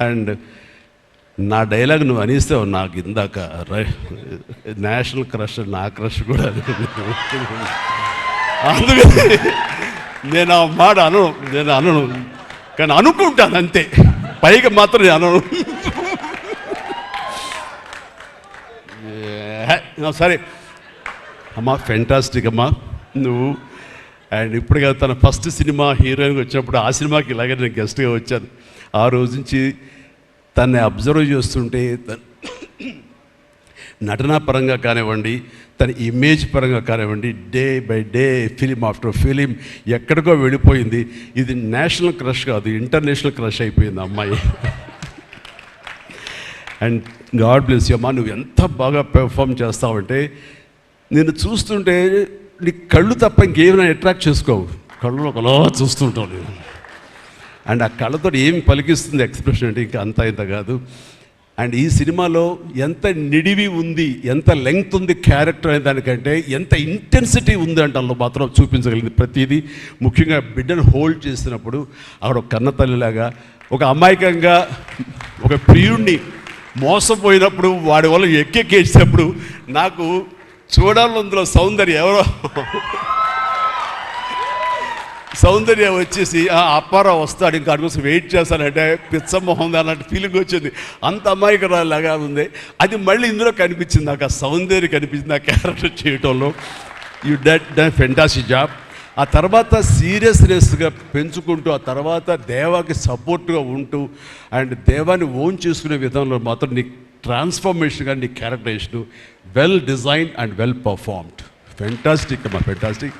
And నా dialogue నువ్వు అనిస్తావు నాకు ఇందాక నేషనల్ క్రష్ నా క్రష్ కూడా అందుకని నేను ఆ మాట అనను నేను అనను. కానీ అనుకుంటాను అంతే. పైగా మాత్రం నేను అనను. సరే. అమ్మా ఫెంటాస్టిక్ అమ్మా. నువ్వు అండ్ ఇప్పుడు తన ఫస్ట్ సినిమా హీరోయిన్గా వచ్చినప్పుడు ఆ సినిమాకి ఇలాగే నేను గెస్ట్గా వచ్చాను. ఆ రోజు నుంచి తన్ని అబ్జర్వ్ చేస్తుంటే నటనా పరంగా కానివ్వండి తన ఇమేజ్ పరంగా కానివ్వండి day by day film after film ఎక్కడికో వెళ్ళిపోయింది. ఇది నేషనల్ క్రష్ కాదు ఇంటర్నేషనల్ క్రష్ అయిపోయింది అమ్మాయి. అండ్ గాడ్ బ్లెస్ అమ్మా నువ్వు ఎంత బాగా పెర్ఫామ్ చేస్తావంటే నేను చూస్తుంటే నీ కళ్ళు తప్ప ఇంకేమైనా అట్రాక్ట్ చేసుకోవు కళ్ళు ఒకలా చూస్తుంటావు నేను. అండ్ ఆ కళ్ళతో ఏం పలికిస్తుంది ఎక్స్ప్రెషన్ అంటే ఇంకా అంత ఇంత కాదు. అండ్ ఈ సినిమాలో ఎంత నిడివి ఉంది ఎంత లెంగ్త్ ఉంది క్యారెక్టర్ అనే దానికంటే ఎంత ఇంటెన్సిటీ ఉంది అంటే అందులో మాత్రం చూపించగలిగింది ప్రతిదీ. ముఖ్యంగా బిడ్డను హోల్డ్ చేసినప్పుడు ఆవిడ కన్న తల్లిలాగా ఒక అమాయకంగా ఒక ప్రియుణ్ణి మోసపోయినప్పుడు వాడి వల్ల ఎక్కెక్కేసినప్పుడు నాకు చూడాలందులో సౌందర్యం ఎవరో సౌందర్య వచ్చేసి అప్పారా అప్పారావు వస్తాడు ఇంకా అడుగు వెయిట్ చేస్తానంటే పిచ్చమొహం అన్నట్టు ఫీలింగ్ వచ్చింది. అంత అమాయకురాలాగా ఉంది. అది మళ్ళీ ఇందులో కనిపించింది నాకు ఆ సౌందర్య కనిపించింది ఆ క్యారెక్టర్ చేయటంలో. You did done fantasy job ఆ తర్వాత సీరియస్నెస్గా పెంచుకుంటూ ఆ తర్వాత దేవాకి సపోర్ట్గా ఉంటూ అండ్ దేవాన్ని ఓన్ చేసుకునే విధంలో మాత్రం నీ ట్రాన్స్ఫర్మేషన్ కానీ నీ characterisation well design and well performed fantastic అమ్మా ఫెంటాస్టిక్